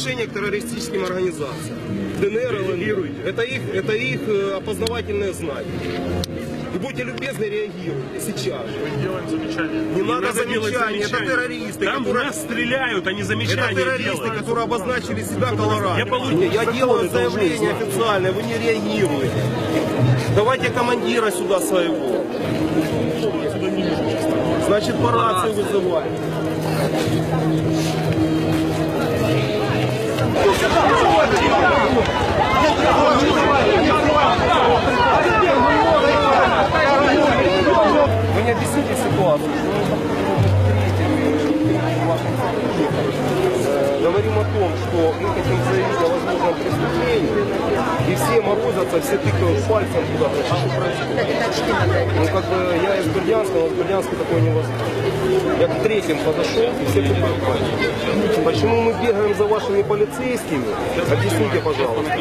отношение к террористическим организациям. ДНР, ЛНР. Это их, это их э, опознавательные знаки. И будьте любезны, реагируйте сейчас же. Делаем замечание. Не, надо делать замечания, это террористы, Там которые- нас стреляют, они Это замечания террористы, делают. которые обозначили себя Колорадо. Я получу- Я делаю заявление официальное, вы не реагируете. Давайте командира сюда своего. Значит, по рации вызывать. Вы не объясните ситуацию, говорим о том, что мы хотим заявить о возможном преступлении, и все морозятся, все тыкают пальцем куда-то, что происходит. Ну, как бы я из Бердянска, но в Бердянске такое невозможно. Я к третьим подошел, и все тыкают пальцем. Почему мы бегаем за вашими полицейскими? Объясните, пожалуйста.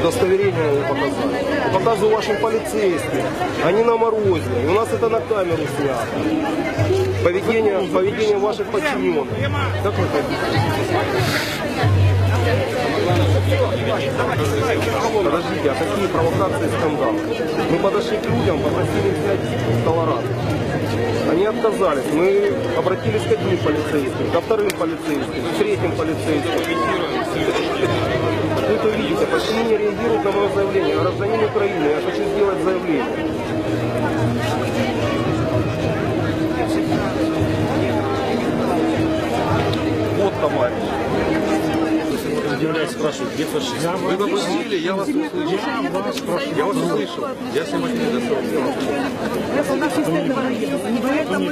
Удостоверение вы показали. Показываю вашим полицейским. Они на морозе. И у нас это на камеру снято. Поведение, поведение ваших подчиненных. Как вы это Подождите, а какие провокации и скандалы? Мы подошли к людям, попросили взять Колорадо. Они отказались. Мы обратились к одним полицейским, ко вторым полицейским, к третьим полицейским. Вы это видите, почему не реагируют на мое заявление? Я гражданин Украины, я хочу сделать заявление. Спрашивают, где фашист? Вы попросили, я вас услышал. Я вас услышал. Я снимать не достал. Вы не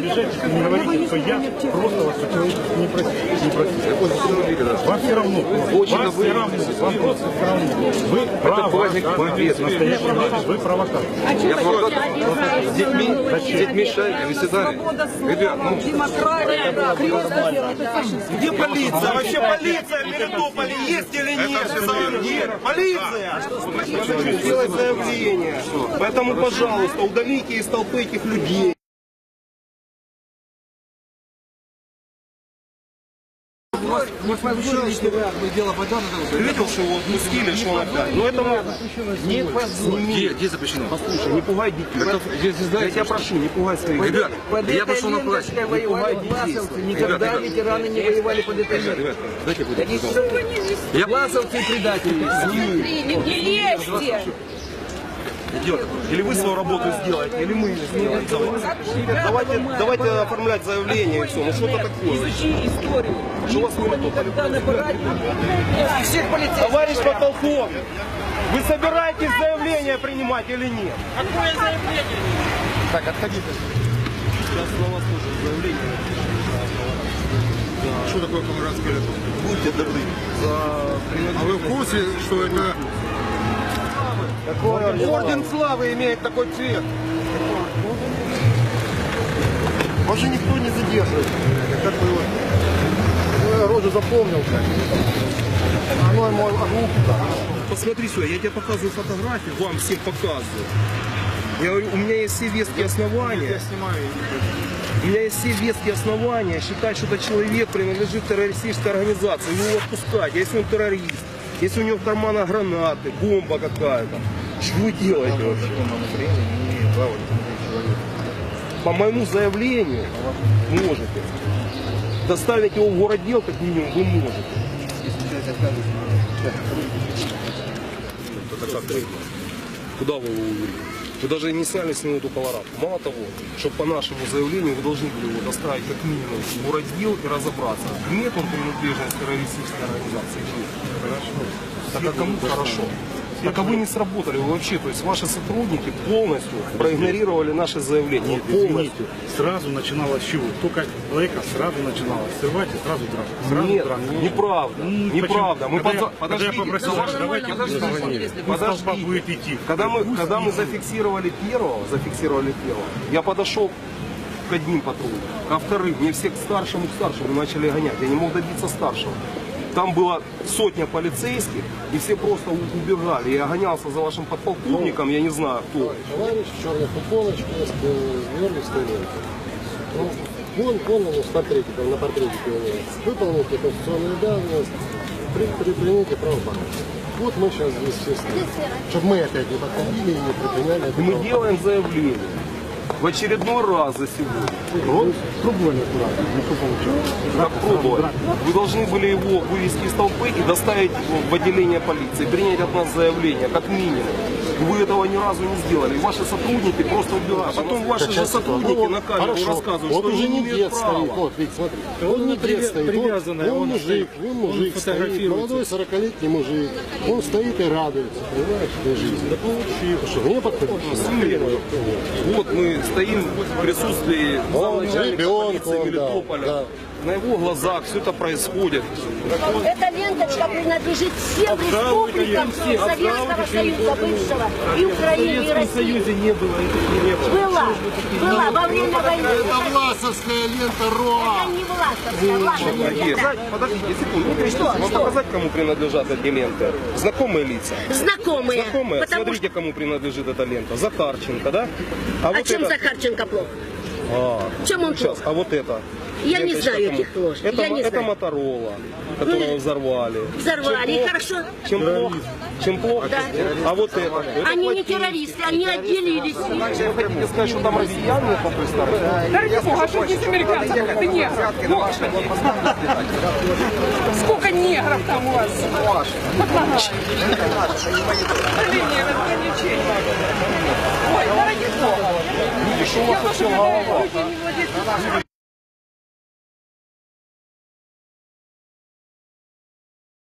не говорите, что я просто вас не. Не просить. Вам все равно. Очень Вам все равно. Вам просто все равно. Вы. Настоящий настоящий. Вы провокатор. Я провокатор. С детьми, с детьми шайками, всегда. Ребят, ну, Где полиция? Вообще полиция в Мелитополе есть или нет? На самом деле. Полиция! Хочу сделать заявление. Поэтому, пожалуйста, удалите из толпы этих людей. Ты видел, что его отпустили, что опять? Ну это. Не Где, где запрещено? Послушай, не пугай детей. Я тебя прошу, не пугай своих детей. Ребят, я пошел на плащ. воевали власовцы. Никогда Ребята, ветераны не воевали под этой Ребят, дайте я буду. Все власовцы и предатели. Не лезьте! Идет. Или вы свою работу сделаете, или мы ее сделаем. Давайте, давайте оформлять заявление и все. Ну что-то такое. Изучи историю. Что у вас. Всех полицейских. Товарищ подполковник, вы собираетесь заявление принимать или нет? Какое заявление? Так, отходите. Сейчас на вас тоже заявление. Что такое колорадское лето? Будьте добры. За А вы в курсе, что это Орден славы имеет такой цвет. Вас же никто не задерживает. Как бы его... Ну, я рожу запомнил как. Оно ему руку Посмотри сюда, я тебе показываю фотографию, вам всем показываю. Я говорю, у меня есть все веские основания. У меня есть все веские основания считать, что этот человек принадлежит террористической организации. Его отпускать, а если он террорист, если у него в карманах гранаты, бомба какая-то. Что вы делаете вообще? По моему заявлению можете. Доставить его в городдел, как минимум, вы можете. Это как вы? Куда вы его увели? Вы даже не сняли с него эту колорадку. Мало того, что по нашему заявлению вы должны были его доставить как минимум в городдел и разобраться, имеет он принадлежность к террористической организации или нет. Хорошо. Так а кому хорошо? Так а вы не сработали вообще, то есть ваши сотрудники полностью проигнорировали наше заявление. Нет, полностью. извините, сразу начиналось с чего? Только лайка сразу начиналось. Срывайте, сразу драка. Сразу Нет, драка. неправда, М, неправда. Мы? Когда подза- я- когда я подождите, попросил, подождите, давайте подождите, толпа подождите. будет идти. Когда мы, Пусть когда мы зафиксировали первого, зафиксировали первого, я подошел к одним патрулям, ко вторым, мне все к старшему, к старшему начали гонять. Я не мог добиться старшего. Там была сотня полицейских, и все просто убегали. Я гонялся за вашим подполковником, я не знаю кто. Товарищ в черной футболочке с э, георгиевской лентой. Ну, он полностью с портретиком, на него. Выполнил конституционную обязанность, при- припините правопорядок. Вот мы сейчас здесь все стоим. Чтобы мы опять не подходили и не припиняли это Мы делаем заявление в очередной раз за сегодня. Вот трубой. Как пробовали. Вы должны были его вывести из толпы и доставить его в отделение полиции, принять от нас заявление, как минимум. Вы этого ни разу не сделали. И ваши сотрудники просто убивают. А потом ваши же сотрудники ну, на камеру хорошо. рассказывают, вот что уже не имеют дед стоит. Вот, видите, смотри. Он не дед стоит. привязанный, он, он мужик, стоит. Он мужик стоит. фотографируется. Молодой 40-летний мужик. Он стоит и радуется, понимаешь, этой жизни. Да получил. Что, мне подходит? Вот мы стоим в присутствии замначальника ребенка полиции Мелитополя. да. На его глазах все это происходит. Эта ленточка принадлежит всем республикам Советского Союза бывшего и Украины, и России. не было этих Была, была во время войны. Это власовская лента РОА. Это не властовская Есть. лента. Подождите секунду. Не кричите. Вам показать, кому принадлежат эти ленты? Знакомые лица? Знакомые. Знакомые? Потому Смотрите, кому принадлежит эта лента. Захарченко, да? А вот чем это- Захарченко плохо? А, Чем он сейчас, плохо? а вот это? Я не знаю этих ложь. Это, Я не это знаю. Моторола, которую взорвали. Взорвали, и хорошо. Чем плохо? Чем плохо? Да. А вот это? это Они не плохие. террористы, они отделились. Вы хотите сказать, что там россияне попристали? Ради бога, что здесь американцев, это. Господи. Сколько негров там у вас? Линия разграничения. Ой, ради Видишь, у вас голова.